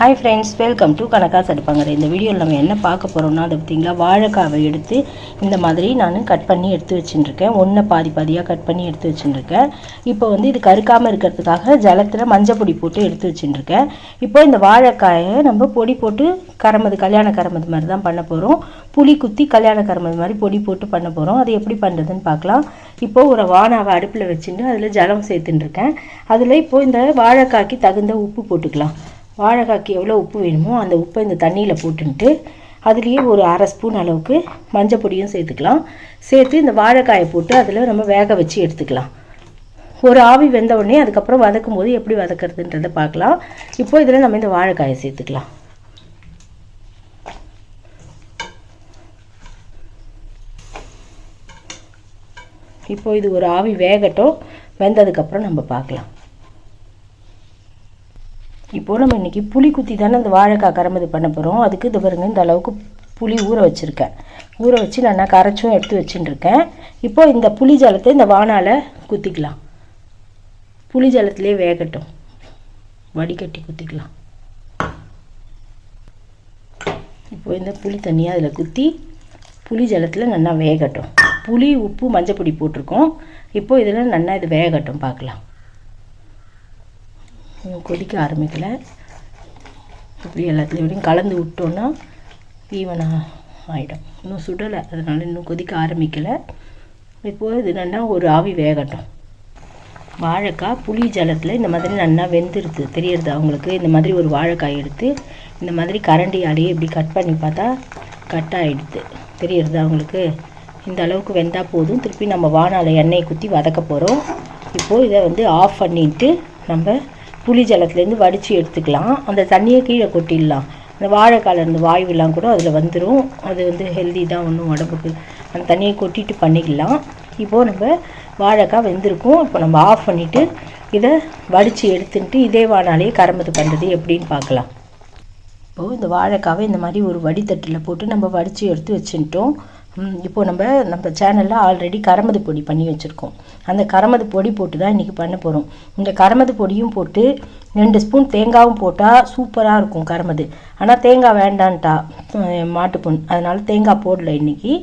Hi friends welcome to கணக்கா எடுப்பாங்க இந்த வீடியோவில் நம்ம என்ன பார்க்க போகிறோம்னா அதை பார்த்திங்களா வாழைக்காவை எடுத்து இந்த மாதிரி நான் கட் பண்ணி எடுத்து வச்சுட்டுருக்கேன் ஒன்றை பாதி பாதியாக கட் பண்ணி எடுத்து வச்சுட்டுருக்கேன் இப்போ வந்து இது கருக்காமல் இருக்கிறதுக்காக ஜலத்தில் மஞ்சள் பொடி போட்டு எடுத்து வச்சுட்டுருக்கேன் இப்போ இந்த வாழைக்காயை நம்ம பொடி போட்டு கரமது கல்யாண கரமது மாதிரி தான் பண்ண போகிறோம் புளி குத்தி கல்யாண கரமது மாதிரி பொடி போட்டு பண்ண போகிறோம் அது எப்படி பண்ணுறதுன்னு பார்க்கலாம். இப்போ ஒரு வானாவை அடுப்பில் வச்சுட்டு அதில் ஜலம் சேர்த்துட்டுருக்கேன் அதில் இப்போ இந்த வாழைக்காய்க்கு தகுந்த உப்பு போட்டுக்கலாம். வாழைக்காய்க்கு எவ்வளோ உப்பு வேணுமோ அந்த உப்பை இந்த தண்ணியில் போட்டுன்ட்டு அதுலேயே ஒரு அரை ஸ்பூன் அளவுக்கு மஞ்சள் பொடியும் சேர்த்துக்கலாம். சேர்த்து இந்த வாழைக்காயை போட்டு அதில் நம்ம வேக வச்சு எடுத்துக்கலாம். ஒரு ஆவி வெந்த உடனே அதுக்கப்புறம் வதக்கும் போது எப்படி வதக்கிறதுன்றதை பார்க்கலாம். இப்போ இதில் நம்ம இந்த வாழைக்காயை சேர்த்துக்கலாம். இப்போ இது ஒரு ஆவி வேகட்டும். வெந்ததுக்கப்புறம் நம்ம பார்க்கலாம். இப்போது நம்ம இன்றைக்கி புளி குத்தி தானே இந்த வாழைக்காய் கரமது பண்ண போகிறோம் அதுக்கு இது பாருங்க இந்த அளவுக்கு புளி ஊற வச்சுருக்கேன். ஊற வச்சு நான் கரைச்சும் எடுத்து வச்சுட்டுருக்கேன். இப்போ இந்த புளி ஜலத்தை இந்த வானால் குத்திக்கலாம். புளி ஜலத்திலே வேகட்டும். வடிகட்டி குத்திக்கலாம். இப்போ இந்த புளி தண்ணியை அதில் குத்தி புளி ஜலத்தில் நல்லா வேகட்டும். புளி உப்பு மஞ்சப்பொடி போட்டிருக்கோம். இப்போது இதில் நல்லா இது வேகட்டும் பார்க்கலாம். இன்னும் கொதிக்க ஆரம்பிக்கலை. இப்படி எல்லாத்துலேயும் கலந்து விட்டோன்னா ஈவனாக ஆகிடும் இன்னும் சுடலை அதனால் இன்னும் கொதிக்க ஆரம்பிக்கலை. இப்போது இது நல்லா ஒரு ஆவி வேகட்டும். வாழைக்காய் புளி ஜலத்தில் இந்த மாதிரி நல்லா வெந்துருது. தெரியறது அவங்களுக்கு. இந்த மாதிரி ஒரு வாழைக்காய் எடுத்து இந்த மாதிரி கரண்டியாலேயே இப்படி கட் பண்ணி பார்த்தா கட் ஆகிடுது தெரியறது அவங்களுக்கு. இந்த அளவுக்கு வெந்தால் போதும். திருப்பி நம்ம வானால எண்ணெயை குத்தி வதக்க போகிறோம் இப்போது இதை வந்து ஆஃப் பண்ணிட்டு நம்ம புளி ஜலத்துலேருந்து வடித்து எடுத்துக்கலாம். அந்த தண்ணியை கீழே கொட்டிடலாம். அந்த வாழைக்கால இருந்து வாயுவெல்லாம் கூட அதில் வந்துடும் அது வந்து ஹெல்தி தான் ஒன்றும் உடம்புக்கு அந்த தண்ணியை கொட்டிட்டு பண்ணிக்கலாம். இப்போது நம்ம வாழைக்காய் வெந்திருக்கும். இப்போ நம்ம ஆஃப் பண்ணிவிட்டு இதை வடித்து எடுத்துட்டு இதே வானாலேயே கரம்பத்து பண்ணுறது எப்படின்னு பார்க்கலாம். இப்போது இந்த வாழைக்காவை இந்த மாதிரி ஒரு வடித்தட்டில் போட்டு நம்ம வடித்து எடுத்து வச்சுட்டோம். இப்போது நம்ம நம்ம சேனலில் ஆல்ரெடி கரமது பொடி பண்ணி வச்சுருக்கோம். அந்த கரமது பொடி போட்டு தான் இன்றைக்கி பண்ண போகிறோம் இந்த கரமது பொடியும் போட்டு ரெண்டு ஸ்பூன் தேங்காயும் போட்டால் சூப்பராக இருக்கும் கரமது. ஆனால் தேங்காய் வேண்டான்ட்டா மாட்டுப்பொன். அதனால் தேங்காய் போடல இன்றைக்கி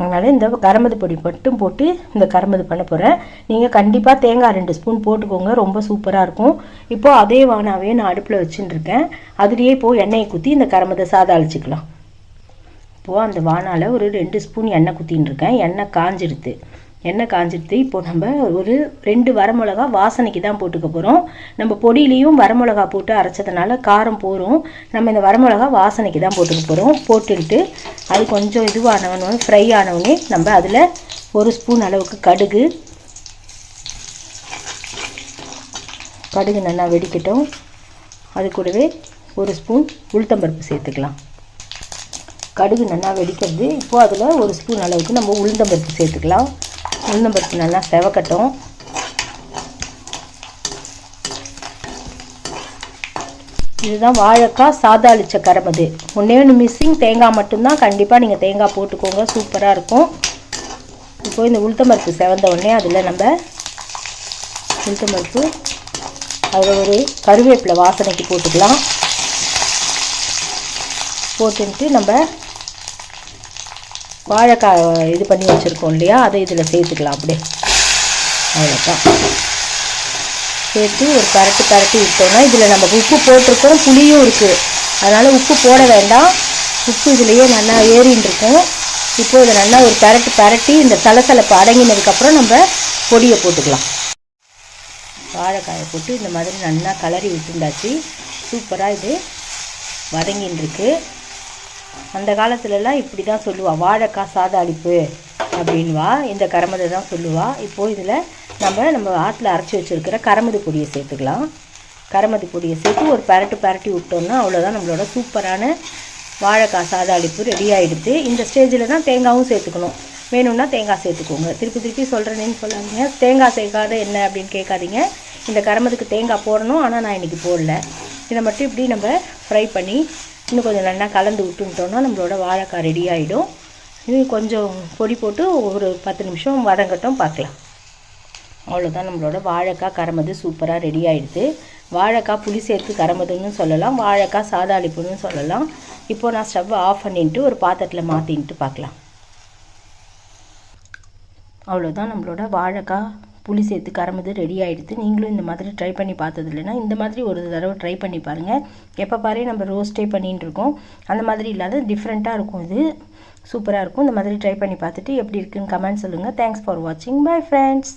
அதனால் இந்த கரமது பொடி மட்டும் போட்டு இந்த கரமது பண்ண போகிறேன் நீங்கள் கண்டிப்பாக தேங்காய் ரெண்டு ஸ்பூன் போட்டுக்கோங்க ரொம்ப சூப்பராக இருக்கும். இப்போது அதே வானாவே நான் அடுப்பில் வச்சுட்டுருக்கேன் அதுலேயே இப்போது எண்ணெயை குத்தி இந்த கரமதை சாதாளிச்சிக்கலாம் இப்போது அந்த வானால் ஒரு ரெண்டு ஸ்பூன் எண்ணெய் குத்தின்னு இருக்கேன் எண்ணெய் காஞ்சிடுது எண்ணெய் காஞ்சிடுது இப்போது நம்ம ஒரு ரெண்டு வரமிளகா வாசனைக்கு தான் போட்டுக்க போகிறோம் நம்ம பொடியிலையும் வரமிளகா போட்டு அரைச்சதுனால காரம் போகிறோம் நம்ம இந்த வரமிளகா வாசனைக்கு தான் போட்டுக்க போகிறோம் போட்டுக்கிட்டு அது கொஞ்சம் இதுவானவனே ஃப்ரை ஆனவனே நம்ம அதில் ஒரு ஸ்பூன் அளவுக்கு கடுகு. கடுகு நல்லா வெடிக்கட்டும். அது கூடவே ஒரு ஸ்பூன் உளுத்தம்பருப்பு சேர்த்துக்கலாம். கடுகு நல்லா வெடிக்கிறது. இப்போது அதில் ஒரு ஸ்பூன் அளவுக்கு நம்ம உளுந்தம்பருப்பு சேர்த்துக்கலாம். உளுந்தம்பருப்பு நல்லா செவக்கட்டும். இதுதான் வாழைக்காய் சாதாளிச்ச கரமது ஒன்றே ஒன்று மிஸ்ஸிங் தேங்காய் மட்டும்தான். கண்டிப்பாக நீங்கள் தேங்காய் போட்டுக்கோங்க. சூப்பராக இருக்கும். இப்போ இந்த உளுத்தம்பருப்பு செவந்த உடனே அதில் நம்ம உளுத்தம்பருப்பு அதில் ஒரு கருவேப்பிலை வாசனைக்கு போட்டுக்கலாம். போட்டுன்ட்டு நம்ம வாழைக்காய் இது பண்ணி வச்சுருக்கோம் இல்லையா? அதை இதில் சேர்த்துக்கலாம் அப்படியே. அவ்வளோதான் சேர்த்து ஒரு பரட்டு பரட்டி விட்டோம்னா இதில் நம்ம உப்பு போட்டிருக்கோம் புளியும் இருக்குது அதனால் உப்பு போட வேண்டாம். உப்பு இதுலேயே நல்லா ஏறின்னு இருக்கும். இப்போ இதை நல்லா ஒரு பரட்டு பரட்டி இந்த சலசலப்பு அடங்கினதுக்கப்புறம் நம்ம பொடியை போட்டுக்கலாம். வாழைக்காயை போட்டு இந்த மாதிரி நல்லா கலரி விட்டுருந்தாச்சு. சூப்பராக இது வதங்கின்னு இருக்குது அந்த காலத்துலலாம் இப்படி தான் சொல்லுவாள் வாழைக்காய் சாதாளிப்பு அப்படின்வா இந்த கரமதை தான் சொல்லுவாள் இப்போது இதில் நம்ம நம்ம ஆற்றுல அரைச்சி வச்சுருக்கிற கரமது பொடியை சேர்த்துக்கலாம். கரமது பொடியை சேர்த்து ஒரு பரட்டு பரட்டி விட்டோம்னா அவ்வளோதான் நம்மளோட சூப்பரான வாழைக்காய் சாதாளிப்பு ரெடி ஆகிடுது இந்த ஸ்டேஜில் தான் தேங்காயும் சேர்த்துக்கணும். வேணும்னா தேங்காய் சேர்த்துக்கோங்க. திருப்பி திருப்பி சொல்கிறேன்னு சொல்லாதீங்க. தேங்காய் சேர்க்காத என்ன அப்படின்னு கேட்காதீங்க. இந்த கரமத்துக்கு தேங்காய் போடணும் ஆனால் நான் இன்றைக்கி போடல. இதை மட்டும் இப்படி நம்ம ஃப்ரை பண்ணி இன்னும் கொஞ்சம் நல்லா கலந்து விட்டுட்டோம்னா நம்மளோட வாழைக்காய் ரெடி ஆகிடும் இது கொஞ்சம் பொடி போட்டு ஒரு பத்து நிமிஷம் வதங்கட்டும் பார்க்கலாம். அவ்வளோதான் நம்மளோட வாழைக்காய் கரமது சூப்பராக ரெடி ஆகிடுது வாழைக்காய் புளி சேர்த்து கரமதுன்னு சொல்லலாம் வாழைக்காய் சாதாளிப்புன்னு சொல்லலாம். இப்போ நான் ஸ்டவ் ஆஃப் பண்ணிட்டு ஒரு பாத்திரத்தில் மாற்றின்ட்டு பார்க்கலாம். அவ்வளோதான் நம்மளோட வாழைக்காய் புளி சேர்த்து கரம்புது ரெடி ஆகிடுது நீங்களும் இந்த மாதிரி ட்ரை பண்ணி பார்த்தது இல்லைன்னா இந்த மாதிரி ஒரு தடவை ட்ரை பண்ணி பாருங்கள் எப்போ பாரு நம்ம ரோஸ்டே பண்ணிட்டு இருக்கோம். அந்த மாதிரி இல்லாத டிஃப்ரெண்ட்டாக இருக்கும் இது. சூப்பராக இருக்கும். இந்த மாதிரி ட்ரை பண்ணி பார்த்துட்டு எப்படி இருக்குன்னு கமெண்ட் சொல்லுங்கள் தேங்க்ஸ் ஃபார் வாட்சிங் பை ஃப்ரெண்ட்ஸ்